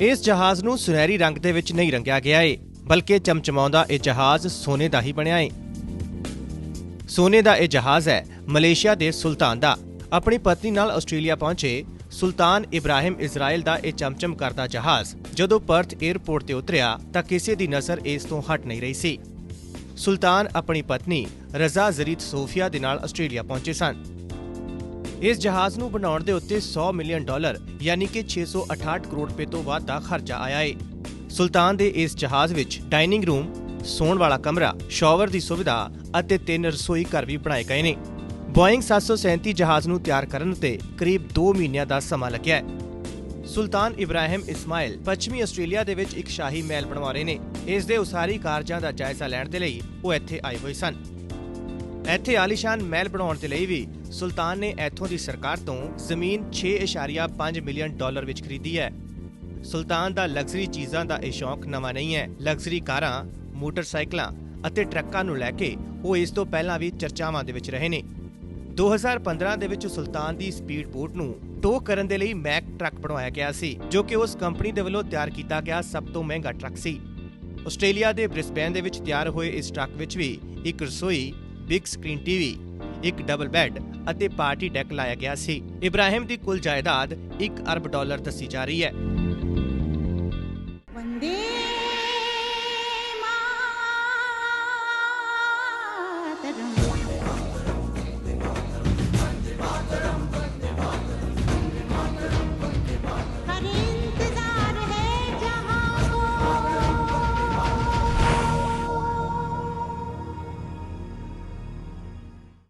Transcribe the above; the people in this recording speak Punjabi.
ਇਸ ਜਹਾਜ਼ ਨੂੰ ਸੁਨਹਿਰੀ ਰੰਗ ਦੇ ਵਿੱਚ ਨਹੀਂ ਰੰਗਿਆ ਗਿਆ ਏ, ਬਲਕਿ ਚਮਚਮਾਉਂਦਾ ਇਹ ਜਹਾਜ਼ ਸੋਨੇ ਦਾ ਹੀ ਬਣਿਆ ਏ। ਸੋਨੇ ਦਾ ਇਹ ਜਹਾਜ਼ ਹੈ, ਮਲੇਸ਼ੀਆ ਦੇ ਸੁਲਤਾਨ ਦਾ। ਆਪਣੀ ਪਤਨੀ ਨਾਲ ਆਸਟ੍ਰੇਲੀਆ ਪਹੁੰਚੇ, ਸੁਲਤਾਨ ਇਬਰਾਹਿਮ ਇਜ਼ਰਾਈਲ ਦਾ ਇਹ ਚਮਚਮ ਕਰਦਾ ਜਹਾਜ਼। ਜਦੋਂ ਪਰਥ 에ਅਰਪੋਰਟ ਤੇ ਉਤਰਿਆ, ਤਾਂ ਕਿਸੇ ਦੀ ਨਜ਼ਰ ਇਸ ਤੋਂ ਹਟ ਨਹੀਂ ਰਹੀ ਸੀ। ਸੁਲਤਾਨ ਆਪਣੀ ਪਤਨੀ, ਰਜ਼ਾ ਜ਼ਰੀਤ ਸੋਫੀਆ ਦੇ ਨਾਲ ਆਸਟ੍ਰੇਲੀਆ ਪਹੁੰਚੇ ਸਨ। ਇਸ ਜਹਾਜ਼ ਨੂੰ ਬਣਾਉਣ ਦੇ ਉੱਤੇ 100 ਮਿਲੀਅਨ ਡਾਲਰ, ਯਾਨੀ ਕਿ 668 ਕਰੋੜ ਰੁਪਏ ਤੋਂ ਵੱਧ ਦਾ ਖਰਚਾ ਆਇਆ ਏ। ਸੁਲਤਾਨ ਦੇ ਇਸ ਜਹਾਜ਼ ਵਿੱਚ ਡਾਈਨਿੰਗ ਰੂਮ, ਸੌਣ ਵਾਲਾ ਕਮਰਾ, ਸ਼ਾਵਰ ਦੀ ਸੁਵਿਧਾ ਅਤੇ ਤਿੰਨ ਰਸੋਈ ਘਰ ਵੀ ਬਣਾਏ ਗਏ ਨੇ। ਬੋਇੰਗ 737 ਜਹਾਜ਼ ਨੂੰ ਤਿਆਰ ਕਰਨ ਤੇ ਕਰੀਬ 2 ਮਹੀਨਿਆਂ ਦਾ ਸਮਾਂ ਲੱਗਿਆ ਹੈ। ਸੁਲਤਾਨ ਇਬਰਾਹਿਮ ਇਸਮਾਇਲ ਪੱਛਮੀ ਆਸਟ੍ਰੇਲੀਆ ਦੇ ਵਿੱਚ ਇੱਕ ਸ਼ਾਹੀ ਮਹਿਲ ਬਣਵਾ ਰਹੇ ਨੇ। ਇਸ ਦੇ ਉਸਾਰੀ ਕਾਰਜਾਂ ਦਾ ਜਾਇਜ਼ਾ ਲੈਣ ਦੇ ਲਈ ਉਹ ਇੱਥੇ ਆਏ ਹੋਏ ਸਨ। ਇੱਥੇ ਆਲੀਸ਼ਾਨ ਮਹਿਲ ਬਣਾਉਣ ਦੇ ਲਈ ਵੀ ਸੁਲਤਾਨ ਨੇ ਇੱਥੋਂ ਦੀ ਸਰਕਾਰ ਤੋਂ ਜ਼ਮੀਨ 6.5 ਮਿਲੀਅਨ ਡਾਲਰ ਵਿੱਚ ਖਰੀਦੀ ਹੈ। ਸੁਲਤਾਨ ਦਾ ਲਗਜ਼ਰੀ ਚੀਜ਼ਾਂ ਦਾ ਇਹ ਸ਼ੌਕ ਨਵਾਂ ਨਹੀਂ ਹੈ। ਲਗਜ਼ਰੀ ਕਾਰਾਂ, ਮੋਟਰਸਾਈਕਲਾਂ ਅਤੇ ਟਰੱਕਾਂ ਨੂੰ ਲੈ ਕੇ ਉਹ ਇਸ ਤੋਂ ਪਹਿਲਾਂ ਵੀ ਚਰਚਾਵਾਂ ਦੇ ਵਿੱਚ ਰਹੇ ਨੇ। 2015 ਦੇ ਵਿੱਚ ਸੁਲਤਾਨ ਦੀ ਸਪੀਡ ਬੋਟ ਨੂੰ ਟੋ ਕਰਨ ਦੇ ਲਈ ਮੈਕ ਟਰੱਕ ਬਣਵਾਇਆ ਗਿਆ ਸੀ, ਜੋ ਕਿ ਉਸ ਕੰਪਨੀ ਦੇ ਵੱਲੋਂ ਤਿਆਰ ਕੀਤਾ ਗਿਆ ਸਭ ਤੋਂ ਮਹਿੰਗਾ ਟਰੱਕ ਸੀ। ਆਸਟ੍ਰੇਲੀਆ ਦੇ ਬ੍ਰਿਸਬੇਨ ਦੇ ਵਿੱਚ ਤਿਆਰ ਹੋਏ ਇਸ ਟਰੱਕ ਵਿੱਚ ਵੀ ਇੱਕ ਰਸੋਈ, ਬਿਗ ਸਕਰੀਨ ਟੀਵੀ ਇੱਕ ਡਬਲ ਬੈੱਡ ਅਤੇ ਪਾਰਟੀ ਡੈਕ ਲਾਇਆ ਗਿਆ ਸੀ। ਇਬਰਾਹਿਮ ਦੀ ਕੁੱਲ ਜਾਇਦਾਦ 1 ਅਰਬ ਡਾਲਰ ਦੱਸੀ ਜਾ ਰਹੀ ਹੈ। Garden.